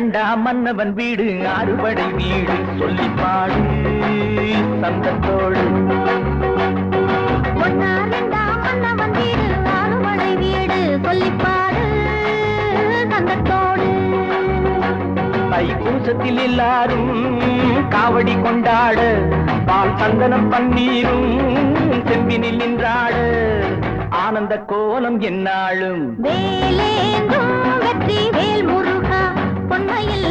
வேண்டா மன்னவன் வீடு அறுபடை வீடு. சொல்லி பாடு சந்தத்தோடு. தைப்பூசத்தில் எல்லாரும் காவடி கொண்டாட பால் சந்தனம் பன்னீரும் செம்பினில் நின்றாட. ஆனந்த கோலம் என்னாலும் வேலேந்தும் வெற்றி வேல் முருகன்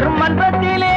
மன்மன்றத்திலே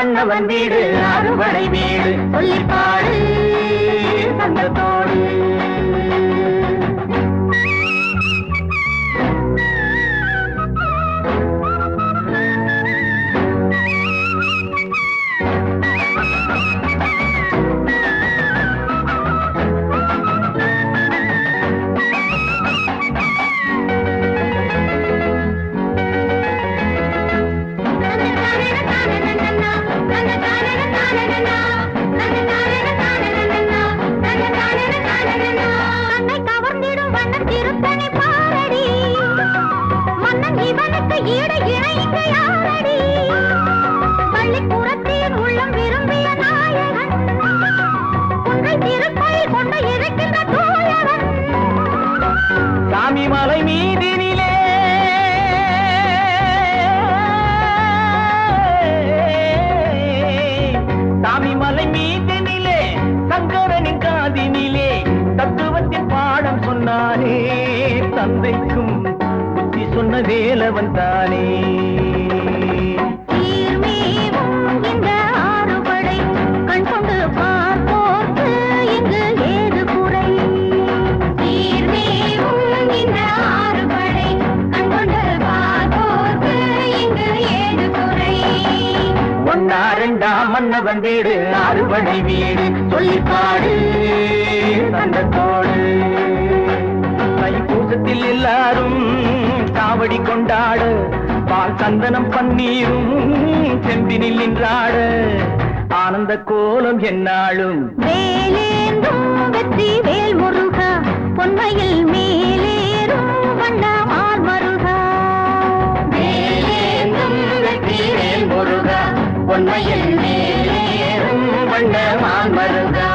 மன்னவன் வீடு அறுவடை வீடு. சொல்லி பாடு வீடு அறுபடை வீடு சொல்லிப்பாடு அந்த தோடு தைப்பூசத்தில் எல்லாரும் காவடி கொண்டாட பால் சந்தனம் பன்னீரும் செம்பினில் நின்றாட. ஆனந்த கோலம் என்னாலும். வேலேந்தும் வெற்றி வேல் முருகா பொன்மையில் மேலேறும் வண்ணமார் மருகா. வேலேந்தும் வெற்றி வேல் முருகா பொன்மையில் மேலே வண்ண மாமருகா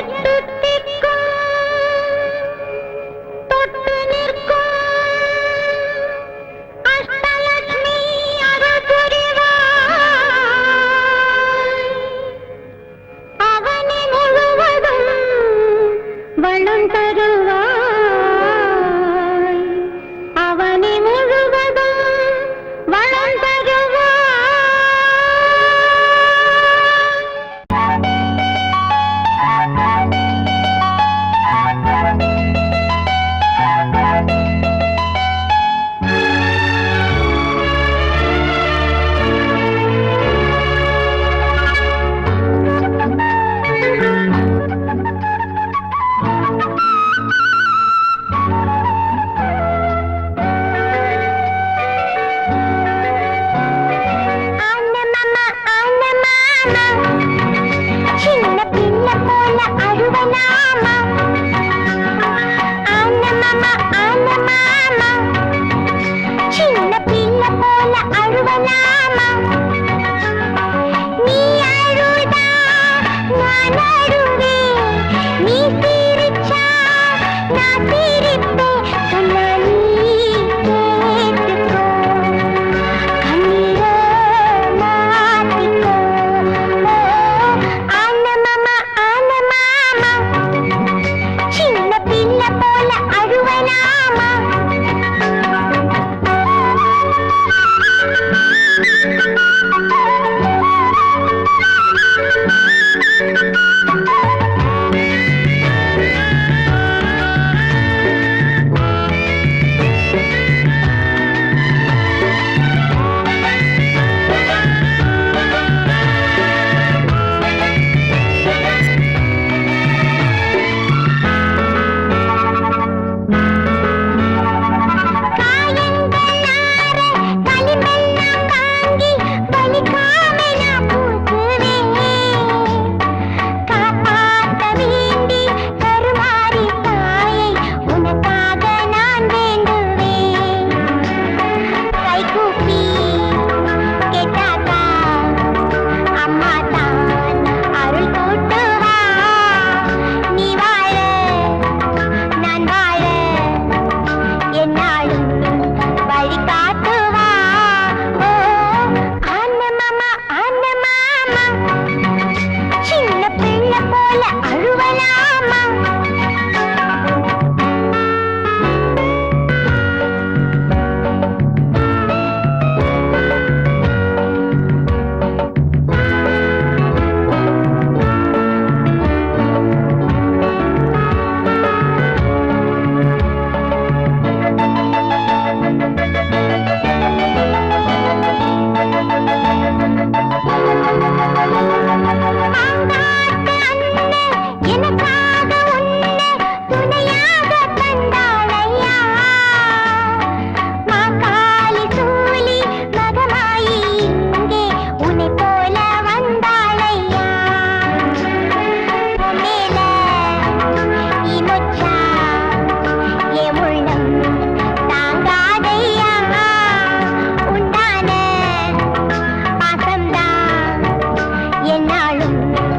திருமகளே மேடம்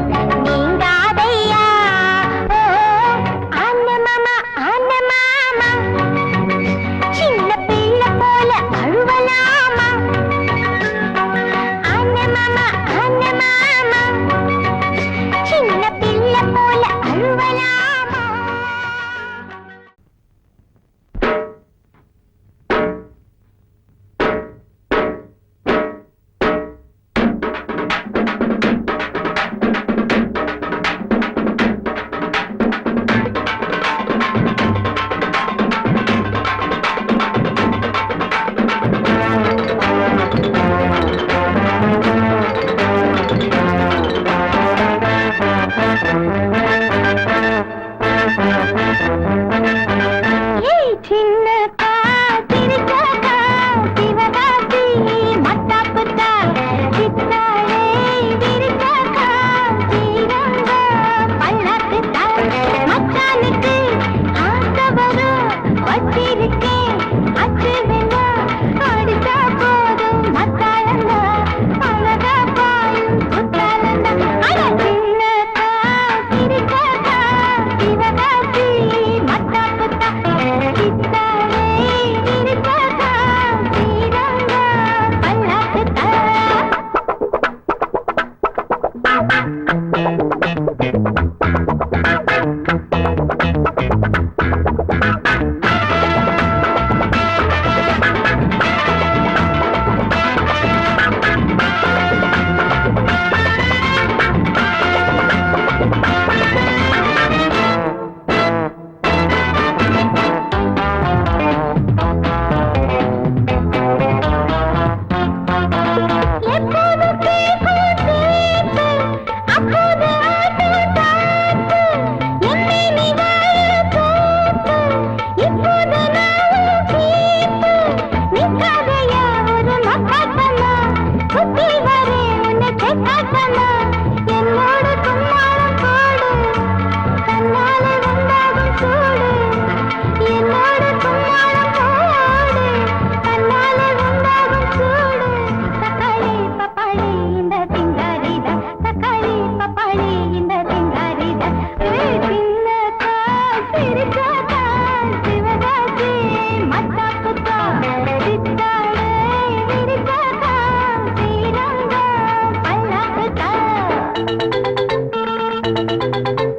thank you